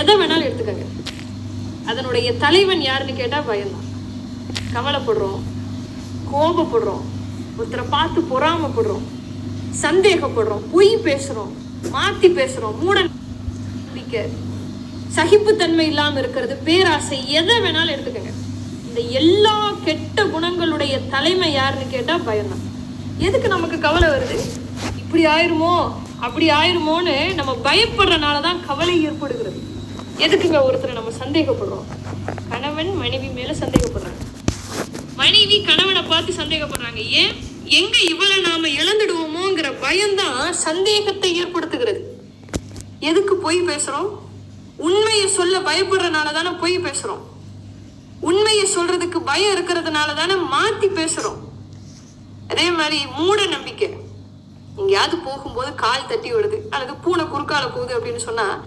எதை வேணாலும் எடுத்துக்கங்க. அதனுடைய தலைவன் யாருன்னு கேட்டால் பயம்தான். கவலைப்படுறோம் கோபப்படுறோம் ஒருத்தரை பார்த்து பொறாமப்படுறோம் சந்தேகப்படுறோம் பொய் பேசுறோம் மாற்றி பேசுறோம் மூட நம்பிக்கை சகிப்புத்தன்மை இல்லாமல் இருக்கிறது பேராசை எதை வேணாலும் எடுத்துக்கங்க. இந்த எல்லா கெட்ட குணங்களுடைய தலைமை யாருன்னு கேட்டால் பயம்தான். எதுக்கு நமக்கு கவலை வருது? இப்படி ஆயிருமோ அப்படி ஆயிருமோன்னு நம்ம பயப்படுறனால தான் கவலை ஏற்படுகிறது. எதுக்குங்க ஒருத்தரை நம்ம சந்தேகப்படுறோம்? கணவன் மனைவி மேல சந்தேகப்படுறாங்க. மனைவி கணவனை பார்த்து சந்தேகப்படுறாங்க. ஏன்? எங்க இவளை நாம இழந்துடுவோமோங்கிற பயம்தான் சந்தேகத்தை ஏற்படுத்துகிறது. எதுக்கு பொய் பேசுறோம்? உண்மையை சொல்ல பயப்படுறதுனால தானே பொய் பேசுறோம். உண்மையை சொல்றதுக்கு பயம் இருக்கிறதுனால தானே மாத்தி பேசுறோம். அதே மாதிரி மூட நம்பிக்கை. எங்கேயாவது போகும்போது கால் தட்டி விடுது. அல்லது பூனை குறுக்கால போகுது அப்படின்னு சொன்னா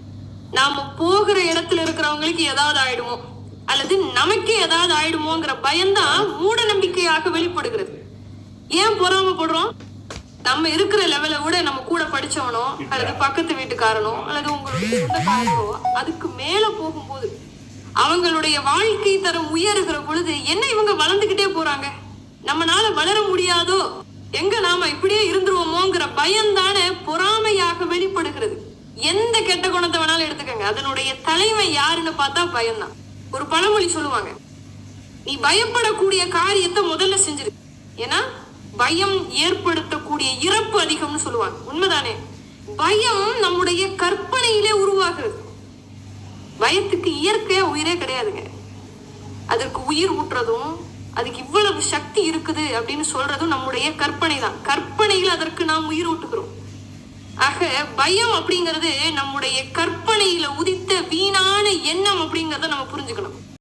நாம போகிற இடத்துல இருக்கிறவங்களுக்கு ஏதாவது ஆயிடுமோ? அல்லது நமக்கே ஏதாவது ஆயிடுமோங்கிற பயம்தான் மூட நம்பிக்கையாக வெளிப்படுகிறது. ஏன் பொறாமப்படுறோம் நம்ம இருக்கிற லெவலை விட நம்ம கூட படிச்சவனோ அல்லது பக்கத்து வீட்டுக்காரனோ அல்லது உங்களுடைய சொந்தக்காரனோ அதுக்கு மேல போகும்போது அவங்களுடைய வாழ்க்கை தரம் உயருகிற பொழுது என்ன இவங்க வளர்ந்துகிட்டே போறாங்க? நம்மனால வளர முடியாதோ? எங்க நாம இப்படியே இருந்துருவோமோங்கிற பயம் தானே பொறாமையாக வெளிப்படுகிறது. எந்த கெட்ட குணத்தை வேணாலும் எடுத்துக்கங்க. அதனுடைய தலைமை யாருன்னு பார்த்தா பயம்தான். ஒரு பழமொழி சொல்லுவாங்க. நீ பயப்படக்கூடிய காரியத்தை முதல்ல செஞ்சிரு. ஏன்னா பயம் ஏற்படுத்தக்கூடிய இறப்பு அதிகம்னு சொல்லுவாங்க. உண்மைதானே? பயம் நம்முடைய கற்பனையிலே உருவாகிறது பயத்துக்கு இயற்கையா உயிரே கிடையாதுங்க. அதற்கு உயிர் ஊட்டுறதும் அதுக்கு இவ்வளவு சக்தி இருக்குது அப்படின்னு சொல்றதும் நம்முடைய கற்பனை தான் கற்பனையில் அதற்கு நாம் உயிர் ஊட்டுகிறோம். ஆக பயம் அப்படிங்கிறது நம்முடைய கற்பனையில உதித்த வீணான எண்ணம் அப்படிங்கிறத நம்ம புரிஞ்சுக்கணும்.